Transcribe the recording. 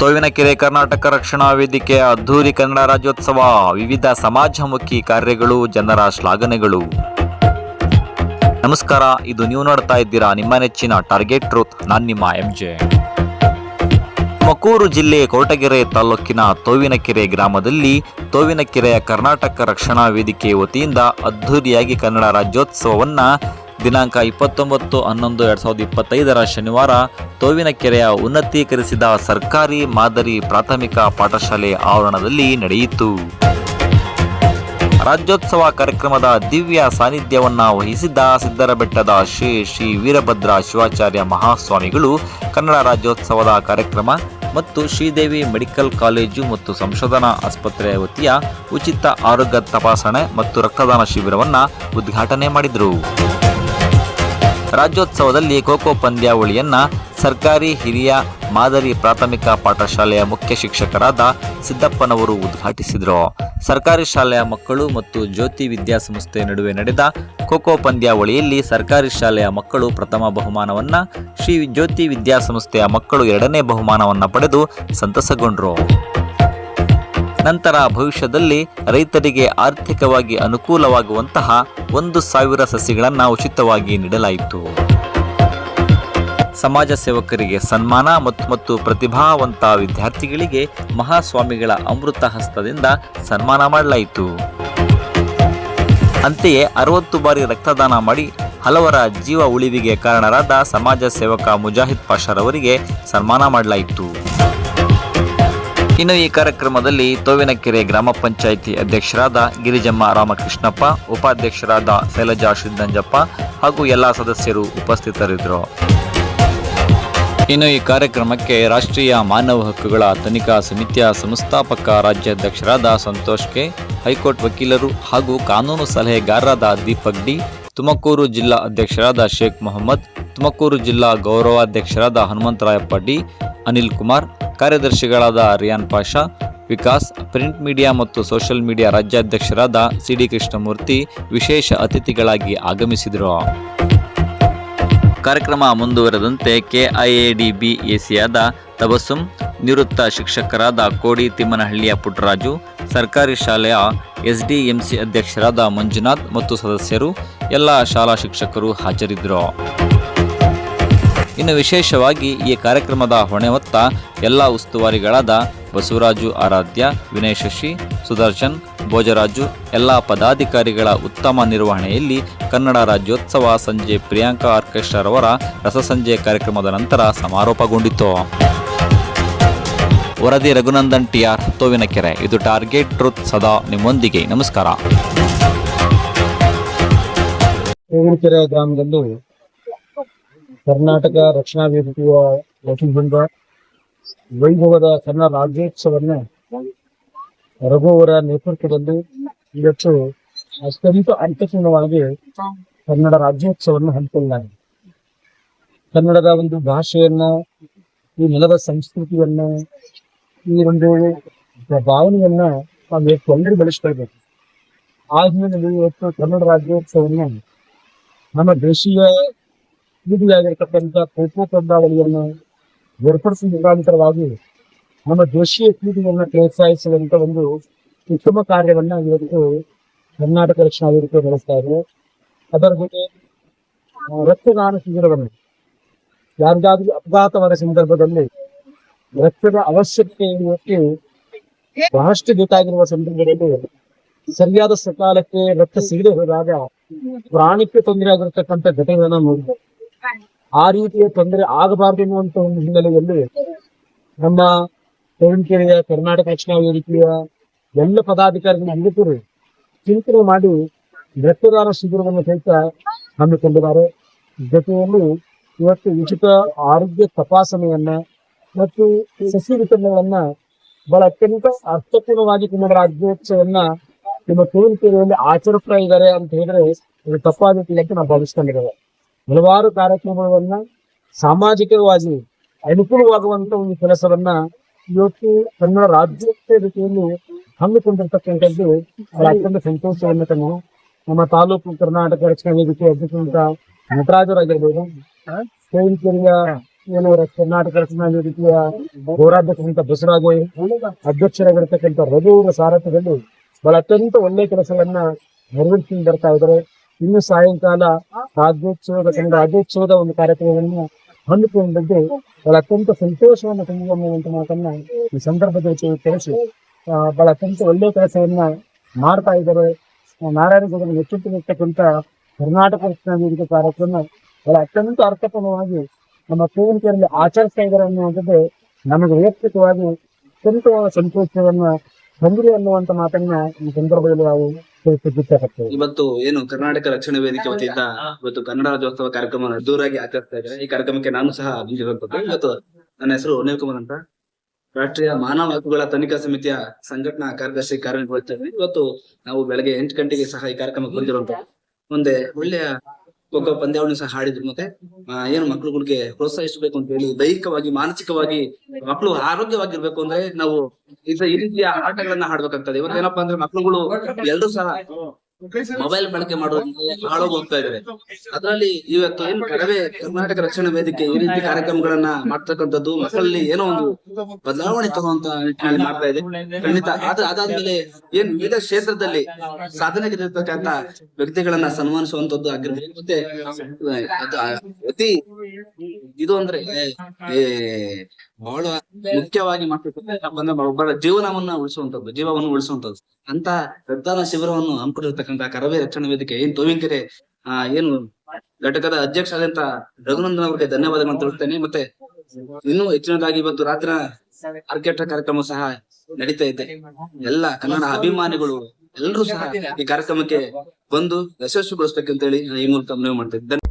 ತೋವಿನಕೆರೆ ಕರ್ನಾಟಕ ರಕ್ಷಣಾ ವೇದಿಕೆ ಅದ್ಧೂರಿ ಕನ್ನಡ ರಾಜ್ಯೋತ್ಸವ. ವಿವಿಧ ಸಮಾಜಮುಖಿ ಕಾರ್ಯಗಳು, ಜನರ ಶ್ಲಾಘನೆಗಳು. ನಮಸ್ಕಾರ, ಇದು ನೀವು ನೋಡ್ತಾ ಇದ್ದೀರಾ ನಿಮ್ಮ ನೆಚ್ಚಿನ ಟಾರ್ಗೆಟ್ ಟ್ರೂತ್ ನಾನು ನಿಮ್ಮ ಎಂಜೆ ಜೆ ತುಮಕೂರು ಜಿಲ್ಲೆ ಕೋಟಗೆರೆ ತಾಲೂಕಿನ ತೋವಿನಕೆರೆ ಗ್ರಾಮದಲ್ಲಿ ತೋವಿನಕೆರೆಯ ಕರ್ನಾಟಕ ರಕ್ಷಣಾ ವೇದಿಕೆ ವತಿಯಿಂದ ಅದ್ಧೂರಿಯಾಗಿ ಕನ್ನಡ ರಾಜ್ಯೋತ್ಸವವನ್ನು ದಿನಾಂಕ ಇಪ್ಪತ್ತೊಂಬತ್ತು ಹನ್ನೊಂದು ಎರಡ್ ಸಾವಿರದ ಇಪ್ಪತ್ತೈದರ ಶನಿವಾರ ತೋವಿನಕೆರೆಯ ಉನ್ನತೀಕರಿಸಿದ ಸರ್ಕಾರಿ ಮಾದರಿ ಪ್ರಾಥಮಿಕ ಪಾಠಶಾಲೆ ಆವರಣದಲ್ಲಿ ನಡೆಯಿತು. ರಾಜ್ಯೋತ್ಸವ ಕಾರ್ಯಕ್ರಮದ ದಿವ್ಯ ಸಾನ್ನಿಧ್ಯವನ್ನು ವಹಿಸಿದ್ದ ಸಿದ್ದರಬೆಟ್ಟದ ಶ್ರೀ ಶ್ರೀ ವೀರಭದ್ರ ಶಿವಾಚಾರ್ಯ ಮಹಾಸ್ವಾಮಿಗಳು ಕನ್ನಡ ರಾಜ್ಯೋತ್ಸವದ ಕಾರ್ಯಕ್ರಮ ಮತ್ತು ಶ್ರೀದೇವಿ ಮೆಡಿಕಲ್ ಕಾಲೇಜು ಮತ್ತು ಸಂಶೋಧನಾ ಆಸ್ಪತ್ರೆಯ ವತಿಯ ಉಚಿತ ಆರೋಗ್ಯ ತಪಾಸಣೆ ಮತ್ತು ರಕ್ತದಾನ ಶಿಬಿರವನ್ನು ಉದ್ಘಾಟನೆ ಮಾಡಿದರು. ರಾಜ್ಯೋತ್ಸವದಲ್ಲಿ ಖೋಖೋ ಪಂದ್ಯಾವಳಿಯನ್ನ ಸರ್ಕಾರಿ ಹಿರಿಯ ಮಾದರಿ ಪ್ರಾಥಮಿಕ ಪಾಠಶಾಲೆಯ ಮುಖ್ಯ ಶಿಕ್ಷಕರಾದ ಸಿದ್ದಪ್ಪನವರು ಉದ್ಘಾಟಿಸಿದರು. ಸರ್ಕಾರಿ ಶಾಲೆಯ ಮಕ್ಕಳು ಮತ್ತು ಜ್ಯೋತಿ ವಿದ್ಯಾಸಂಸ್ಥೆ ನಡುವೆ ನಡೆದ ಖೋಖೋ ಪಂದ್ಯಾವಳಿಯಲ್ಲಿ ಸರ್ಕಾರಿ ಶಾಲೆಯ ಮಕ್ಕಳು ಪ್ರಥಮ ಬಹುಮಾನವನ್ನ, ಶ್ರೀ ಜ್ಯೋತಿ ವಿದ್ಯಾಸಂಸ್ಥೆಯ ಮಕ್ಕಳು ಎರಡನೇ ಬಹುಮಾನವನ್ನ ಪಡೆದು ಸಂತಸಗೊಂಡರು. ನಂತರ ಭವಿಷ್ಯದಲ್ಲಿ ರೈತರಿಗೆ ಆರ್ಥಿಕವಾಗಿ ಅನುಕೂಲವಾಗುವಂತಹ ಒಂದು ಸಾವಿರ ಸಸಿಗಳನ್ನು ಉಚಿತವಾಗಿ ನೀಡಲಾಯಿತು. ಸಮಾಜ ಸೇವಕರಿಗೆ ಸನ್ಮಾನ ಮತ್ತು ಮತ್ತು ಪ್ರತಿಭಾವಂತ ವಿದ್ಯಾರ್ಥಿಗಳಿಗೆ ಮಹಾಸ್ವಾಮಿಗಳ ಅಮೃತ ಹಸ್ತದಿಂದ ಸನ್ಮಾನ ಮಾಡಲಾಯಿತು. ಅಂತೆಯೇ ಅರವತ್ತು ಬಾರಿ ರಕ್ತದಾನ ಮಾಡಿ ಹಲವರ ಜೀವ ಉಳಿವಿಗೆ ಕಾರಣರಾದ ಸಮಾಜ ಸೇವಕ ಮುಜಾಹಿದ್ ಪಾಷರವರಿಗೆ ಸನ್ಮಾನ ಮಾಡಲಾಯಿತು. ಇನ್ನು ಈ ಕಾರ್ಯಕ್ರಮದಲ್ಲಿ ತೋವಿನಕೆರೆ ಗ್ರಾಮ ಪಂಚಾಯಿತಿ ಅಧ್ಯಕ್ಷರಾದ ಗಿರಿಜಮ್ಮ ರಾಮಕೃಷ್ಣಪ್ಪ, ಉಪಾಧ್ಯಕ್ಷರಾದ ಶೈಲಜಾ ಸಿದ್ದಂಜಪ್ಪ ಹಾಗೂ ಎಲ್ಲ ಸದಸ್ಯರು ಉಪಸ್ಥಿತರಿದ್ದರು. ಇನ್ನು ಈ ಕಾರ್ಯಕ್ರಮಕ್ಕೆ ರಾಷ್ಟ್ರೀಯ ಮಾನವ ಹಕ್ಕುಗಳ ತನಿಖಾ ಸಮಿತಿಯ ಸಂಸ್ಥಾಪಕ ರಾಜ್ಯಾಧ್ಯಕ್ಷರಾದ ಸಂತೋಷ್ ಕೆ, ಹೈಕೋರ್ಟ್ ವಕೀಲರು ಹಾಗೂ ಕಾನೂನು ಸಲಹೆಗಾರರಾದ ದೀಪಕ್ ಡಿ, ತುಮಕೂರು ಜಿಲ್ಲಾ ಅಧ್ಯಕ್ಷರಾದ ಶೇಖ್ ಮೊಹಮ್ಮದ್, ತುಮಕೂರು ಜಿಲ್ಲಾ ಗೌರವಾಧ್ಯಕ್ಷರಾದ ಹನುಮಂತರಾಯಪ್ಪ ಡಿ, ಅನಿಲ್ ಕುಮಾರ್ ಕಾರ್ಯದರ್ಶಿಗಳಾದ ರಿಯಾನ್ ಪಾಷಾ, ವಿಕಾಸ್, ಪ್ರಿಂಟ್ ಮೀಡಿಯಾ ಮತ್ತು ಸೋಷಿಯಲ್ ಮೀಡಿಯಾ ರಾಜ್ಯಾಧ್ಯಕ್ಷರಾದ ಸಿಡಿ ಕೃಷ್ಣಮೂರ್ತಿ ವಿಶೇಷ ಅತಿಥಿಗಳಾಗಿ ಆಗಮಿಸಿದರು. ಕಾರ್ಯಕ್ರಮ ಮುಂದುವರೆದಂತೆ ಕೆಐಎಡಿಬಿ ಎಸಿಯಾದ ತಬಸ್ಸುಂ, ನಿವೃತ್ತ ಶಿಕ್ಷಕರಾದ ಕೋಡಿ ತಿಮ್ಮನಹಳ್ಳಿಯ ಪುಟ್ಟರಾಜು, ಸರ್ಕಾರಿ ಶಾಲೆಯ ಎಸ್ಡಿಎಂಸಿ ಅಧ್ಯಕ್ಷರಾದ ಮಂಜುನಾಥ್ ಮತ್ತು ಸದಸ್ಯರು, ಎಲ್ಲ ಶಾಲಾ ಶಿಕ್ಷಕರು ಹಾಜರಿದ್ದರು. ಇನ್ನು ವಿಶೇಷವಾಗಿ ಈ ಕಾರ್ಯಕ್ರಮದ ಹೊಣೆ ಹೊತ್ತ ಎಲ್ಲ ಉಸ್ತುವಾರಿಗಳಾದ ಬಸವರಾಜು ಆರಾಧ್ಯ, ವಿನಯ್ ಶಶಿ, ಸುದರ್ಶನ್, ಭೋಜರಾಜು, ಎಲ್ಲ ಪದಾಧಿಕಾರಿಗಳ ಉತ್ತಮ ನಿರ್ವಹಣೆಯಲ್ಲಿ ಕನ್ನಡ ರಾಜ್ಯೋತ್ಸವ ಸಂಜೆ ಪ್ರಿಯಾಂಕಾ ಆರ್ಕೆಸ್ಟ್ರಾರವರ ರಸಸಂಜೆ ಕಾರ್ಯಕ್ರಮದ ನಂತರ ಸಮಾರೋಪಗೊಂಡಿತು. ವರದಿ ರಘುನಂದನ್ ಟಿಆರ್ ತೋವಿನಕೆರೆ. ಇದು ಟಾರ್ಗೆಟ್ ಟ್ರೂತ್ ಸದಾ ನಿಮ್ಮೊಂದಿಗೆ. ನಮಸ್ಕಾರ. ಗ್ರಾಮದಲ್ಲಿ ಕರ್ನಾಟಕ ರಕ್ಷಣಾ ವೇದಿಕೆಯ ವತಿಯಿಂದ ವೈಭವದ ಕನ್ನಡ ರಾಜ್ಯೋತ್ಸವವನ್ನು ರಘುವರ ನೇತೃತ್ವದಲ್ಲಿ ಇವತ್ತು ಅತ್ಯಂತ ಅರ್ಥಪೂರ್ಣವಾಗಿ ಕನ್ನಡ ರಾಜ್ಯೋತ್ಸವವನ್ನು ಹಮ್ಮಿಕೊಳ್ಳಲಾಗಿದೆ. ಕನ್ನಡದ ಒಂದು ಭಾಷೆಯನ್ನ, ಈ ನೆಲದ ಸಂಸ್ಕೃತಿಯನ್ನ, ಈ ಒಂದು ಭಾವನೆಯನ್ನ ನಾವು ಇವತ್ತು ಎಲ್ಲರೂ ಬೆಳೆಸ್ಕೊಳ್ಬೇಕು. ಆ ಹಿನ್ನೆಲೆಯಲ್ಲಿ ಇವತ್ತು ಕನ್ನಡ ರಾಜ್ಯೋತ್ಸವವನ್ನು ನಮ್ಮ ದೇಶೀಯ ಕ್ರೀಡೆಯಾಗಿರ್ತಕ್ಕಂಥ ಖೋಖೋ ಪಂದ್ಯಾವಳಿಯನ್ನು ಏರ್ಪಡಿಸುವ ಮುಖಾಂತರವಾಗಿ ನಮ್ಮ ದೇಶೀಯ ಕ್ರೀಡೆಯನ್ನು ಪ್ರೋತ್ಸಾಹಿಸುವಂತ ಒಂದು ಉತ್ತಮ ಕಾರ್ಯವನ್ನ ಇವತ್ತು ಕರ್ನಾಟಕ ರಕ್ಷಣಾ ವೇದಿಕೆ ನಡೆಸ್ತಾ ಇದೆ. ಅದರ ಜೊತೆ ರಕ್ತದಾನ ಶಿಬಿರವನ್ನು, ಯಾರಿಗಾದ್ರೂ ಅಪಘಾತವಾದ ಸಂದರ್ಭದಲ್ಲಿ ರಕ್ತದ ಅವಶ್ಯಕತೆ ಇವತ್ತು ಬಹಳಷ್ಟು ಬೇಕಾಗಿರುವ ಸಂದರ್ಭದಲ್ಲಿ ಸರಿಯಾದ ಸಕಾಲಕ್ಕೆ ರಕ್ತ ಸಿಗದೆ ಹೋದಾಗ ಪ್ರಾಣಕ್ಕೆ ತೊಂದರೆ ಆಗಿರತಕ್ಕಂಥ ಘಟನೆಗಳನ್ನ ನೋಡಿದೆ ಆ ರೀತಿಯ ತೊಂದರೆ ಆಗಬಾರದು ಅನ್ನುವಂತ ಒಂದು ಹಿನ್ನೆಲೆಯಲ್ಲಿ ನಮ್ಮ ತೋರಣಕೆರೆಯ ಕರ್ನಾಟಕ ರಕ್ಷಣಾ ವೇದಿಕೆಯ ಎಲ್ಲ ಪದಾಧಿಕಾರಿಗಳ ಮುಖಂಡರು ಚಿಂತನೆ ಮಾಡಿ ರಕ್ತದಾನ ಶಿಬಿರವನ್ನು ಸಹಿತ ಹಮ್ಮಿಕೊಂಡಿದ್ದಾರೆ. ಜೊತೆಯಲ್ಲಿ ಇವತ್ತು ಉಚಿತ ಆರೋಗ್ಯ ತಪಾಸಣೆಯನ್ನ ಮತ್ತು ಸಸಿ ವಿತರಣೆಗಳನ್ನ ಬಹಳ ಅತ್ಯಂತ ಅರ್ಥಪೂರ್ಣವಾಗಿ ಕನ್ನಡ ರಾಜ್ಯೋತ್ಸವನ್ನ ನಿಮ್ಮ ತೋರಣಕೆರೆಯಲ್ಲಿ ಆಚರಿಸ್ತಾ ಇದ್ದಾರೆ ಅಂತ ಹೇಳಿದ್ರೆ ಇದು ತಪ್ಪಾದ ನಾವು ಭಾವಿಸ್ಕೊಂಡಿದ್ದೇವೆ. ಹಲವಾರು ಕಾರ್ಯಕ್ರಮಗಳನ್ನ ಸಾಮಾಜಿಕವಾಗಿ ಅನುಕೂಲವಾಗುವಂತ ಒಂದು ಕೆಲಸವನ್ನ ಇವತ್ತು ಕನ್ನಡ ರಾಜ್ಯೋತ್ಸವ ರೀತಿಯಲ್ಲಿ ಹಮ್ಮಿಕೊಂಡಿರ್ತಕ್ಕಂಥದ್ದು ಅತ್ಯಂತ ಸಂತೋಷವನ್ನು ನಮ್ಮ ತಾಲೂಕು ಕರ್ನಾಟಕ ರಕ್ಷಣಾ ವೇದಿಕೆ ಅಧ್ಯಕ್ಷರಂತ ನಟರಾಜರಾಗಿರ್ಬೋದು ಏನವರ ಕರ್ನಾಟಕ ರಕ್ಷಣಾ ವೇದಿಕೆಯ ಹೋರಾಟಕ್ಕಂತ ಬಸವರಾಗೋಯ್ ಅಧ್ಯಕ್ಷರಾಗಿರ್ತಕ್ಕಂಥ ರಘು ಅವರ ಸಾರಥ್ಯದಲ್ಲಿ ಬಹಳ ಅತ್ಯಂತ ಒಳ್ಳೆಯ ಕೆಲಸವನ್ನ ನೆರವೇರಿಸಿ ಬರ್ತಾ ಇದ್ದಾರೆ. ಇನ್ನು ಸಾಯಂಕಾಲ ರಾಜ್ಯೋತ್ಸವದ ಕನ್ನಡ ರಾಜ್ಯೋತ್ಸವದ ಒಂದು ಕಾರ್ಯಕ್ರಮವನ್ನು ಹಮ್ಮಿಕೊಂಡಿದ್ದು. ಬಹಳ ಅತ್ಯಂತ ಸಂತೋಷವನ್ನು ತುಂಬುವಂತ ಮಾತನ್ನ ಈ ಸಂದರ್ಭದಲ್ಲಿ ತಿಳಿಸಿ. ಬಹಳ ಅತ್ಯಂತ ಒಳ್ಳೆಯ ಕೆಲಸವನ್ನ ಮಾಡ್ತಾ ಇದ್ದಾರೆ. ಆ, ನಾರಾಯಣ ಗೌಡನ ನೇತೃತ್ವದಲ್ಲಿರ್ತಕ್ಕಂಥ ಕರ್ನಾಟಕ ಕಾರ್ಯಕ್ರಮ ಬಹಳ ಅತ್ಯಂತ ಅರ್ಥಪೂರ್ಣವಾಗಿ ನಮ್ಮ ಕೋವಿಕೆಯಲ್ಲಿ ಆಚರಿಸ್ತಾ ಇದ್ದಾರೆ ಅನ್ನುವಂಥದ್ದು ನಮಗೆ ವೈಯಕ್ತಿಕವಾಗಿ ಅತ್ಯಂತವಾದ ಸಂತೋಷವನ್ನ ತಂದಿದೆ ಅನ್ನುವಂತ ಮಾತನ್ನ ಈ ಸಂದರ್ಭದಲ್ಲಿ ನಾವು ಇವತ್ತು ಏನು ಕರ್ನಾಟಕ ರಕ್ಷಣಾ ವೇದಿಕೆ ವತಿಯಿಂದ ಇವತ್ತು ಕನ್ನಡ ರಾಜ್ಯೋತ್ಸವ ಕಾರ್ಯಕ್ರಮ ಅದ್ದೂರಾಗಿ ಆಚರಿಸ್ತಾ ಇದ್ದಾರೆ. ಈ ಕಾರ್ಯಕ್ರಮಕ್ಕೆ ನಾನು ಸಹ ಇವತ್ತು ನನ್ನ ಹೆಸರು ಅನಿಲ್ ಕುಮಾರ್ ಅಂತ. ರಾಷ್ಟ್ರೀಯ ಮಾನವ ಹಕ್ಕುಗಳ ತನಿಖಾ ಸಮಿತಿಯ ಸಂಘಟನಾ ಕಾರ್ಯದರ್ಶಿ ಕಾರ್ಯನಿರ್ವಹಿಸ್ತಾ ಇದ್ದೀನಿ ಇವತ್ತು ನಾವು ಬೆಳಗ್ಗೆ ಎಂಟು ಗಂಟೆಗೆ ಸಹ ಈ ಕಾರ್ಯಕ್ರಮಕ್ಕೆ ಬಂದಿರುವಂತ ಮುಂದೆ ಒಳ್ಳೆಯ ಖೋಖೋ ಪಂದ್ಯಾವಳಿ ಸಹ ಆಡಿದ್ರು ಮತ್ತೆ ಏನು ಮಕ್ಕಳುಗಳಿಗೆ ಪ್ರೋತ್ಸಾಹಿಸಬೇಕು ಅಂತ ಹೇಳಿ ದೈಹಿಕವಾಗಿ, ಮಾನಸಿಕವಾಗಿ ಮಕ್ಕಳು ಆರೋಗ್ಯವಾಗಿರ್ಬೇಕು ಅಂದ್ರೆ ನಾವು ಈ ರೀತಿಯ ಆಟಗಳನ್ನ ಆಡ್ಬೇಕಾಗ್ತದೆ. ಇವತ್ತೇನಪ್ಪಾ ಅಂದ್ರೆ ಮಕ್ಕಳುಗಳು ಎಲ್ರು ಸಹ ಮೊಬೈಲ್ ಬಳಕೆ ಮಾಡೋದ್ರಿಂದ ಹಾಳೋಗಿ ಹೋಗ್ತಾ ಅದರಲ್ಲಿ ಇವತ್ತು ಏನು ಕಡವೆ ಕರ್ನಾಟಕ ರಕ್ಷಣಾ ವೇದಿಕೆ ಈ ರೀತಿ ಕಾರ್ಯಕ್ರಮಗಳನ್ನ ಮಾಡ್ತಕ್ಕಂಥದ್ದು ಮಕ್ಕಳಲ್ಲಿ ಏನೋ ಒಂದು ಬದಲಾವಣೆ ತಗೋಂತ ನಿಟ್ಟಿನಲ್ಲಿ ಮಾಡ್ತಾ ಇದೆ. ಖಂಡಿತ. ಆದ್ರೆ ಅದಾದ್ಮೇಲೆ ಏನ್ ವಿವಿಧ ಕ್ಷೇತ್ರದಲ್ಲಿ ಸಾಧನೆಗಿರತಕ್ಕಂತ ವ್ಯಕ್ತಿಗಳನ್ನ ಸನ್ಮಾನಿಸುವಂತದ್ದು ಆಗಿರ್ಬೋದು. ಮತ್ತೆ ಅದು ಅತಿ ಇದು ಅಂದ್ರೆ ಬಹಳ ಮುಖ್ಯವಾಗಿ ಮಾಡ್ತಕ್ಕಂಥ ಒಬ್ಬರ ಜೀವನವನ್ನ ಉಳಿಸುವಂತದ್ದು ಜೀವವನ್ನು ಉಳಿಸುವಂತದ್ದು ಅಂತ ರಕ್ತದಾನ ಶಿಬಿರವನ್ನು ಹಮ್ಮಿಕೊಂಡಿರ್ತಕ್ಕಂಥ ಕರವೇ ರಕ್ಷಣಾ ವೇದಿಕೆ ಏನ್ ತೋವಿಂಕೆರೆ, ಆ, ಏನು ಘಟಕದ ಅಧ್ಯಕ್ಷರಾದಂತ ರಘುನಂದನ್ ಅವರಿಗೆ ಧನ್ಯವಾದಗಳನ್ನು ತಿಳಿಸ್ತೇನೆ. ಮತ್ತೆ ಇನ್ನೂ ಹೆಚ್ಚಿನದಾಗಿ ಇವತ್ತು ರಾತ್ರಿ ಆರ್ಕೆಸ್ಟ್ರಾ ಕಾರ್ಯಕ್ರಮ ಸಹ ನಡೀತಾ ಇದೆ. ಎಲ್ಲ ಕನ್ನಡ ಅಭಿಮಾನಿಗಳು ಎಲ್ಲರೂ ಸಹ ಈ ಕಾರ್ಯಕ್ರಮಕ್ಕೆ ಬಂದು ಯಶಸ್ವಿಗೊಳಿಸ್ಬೇಕಂತ ಹೇಳಿ ಈ ಮೂಲಕ ಮನವಿ ಮಾಡ್ತಾ ಇದ್ದೇನೆ.